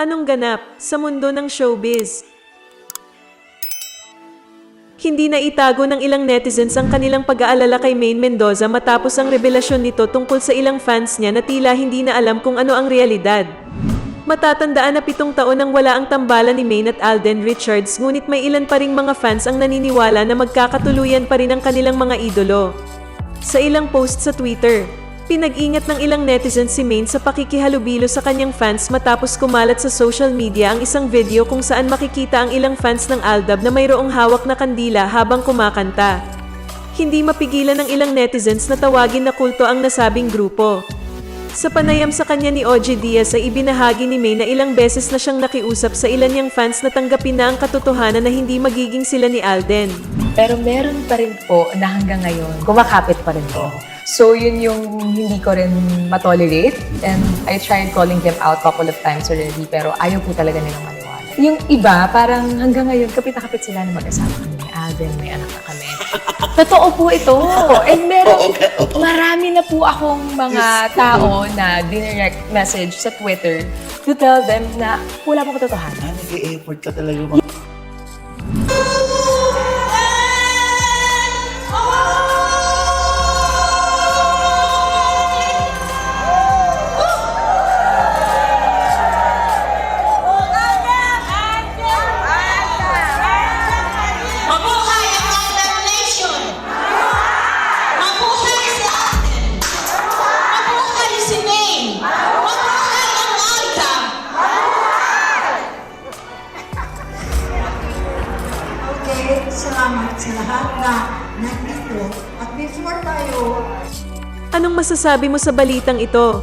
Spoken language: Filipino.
Anong ganap sa mundo ng showbiz? Hindi na itago ng ilang netizens ang kanilang pag-aalala kay Maine Mendoza matapos ang revelasyon nito tungkol sa ilang fans niya na tila hindi na alam kung ano ang realidad. Matatandaan na pitong taon nang wala ang tambalan ni Maine at Alden Richards ngunit may ilan pa ring mga fans ang naniniwala na magkakatuluyan pa rin ang kanilang mga idolo. Sa ilang post sa Twitter, pinag-ingat ng ilang netizens si Maine sa pakikihalubilo sa kanyang fans matapos kumalat sa social media ang isang video kung saan makikita ang ilang fans ng Aldab na mayroong hawak na kandila habang kumakanta. Hindi mapigilan ng ilang netizens na tawagin na kulto ang nasabing grupo. Sa panayam sa kanya ni OG Diaz ay ibinahagi ni May na ilang beses na siyang nakiusap sa ilan niyang fans na tanggapin na ang katotohanan na hindi magiging sila ni Alden. Pero meron pa rin po na hanggang ngayon, kumakapit pa rin po. So, yun yung hindi ko rin matolerate. And I tried calling them out couple of times already, pero ayaw po talaga nilang maniwala. Yung iba, parang hanggang ngayon, kapit na kapit sila na mag-asawa kami. May Alden, may anak na kami. Totoo po ito. And meron, marami na po akong mga tao na dinirect message sa Twitter to tell them na wala po katotohanan. Ah, nag-e-effort ka talaga. mag- salamat sa lahat na nandito. At before tayo Anong masasabi mo sa balitang ito?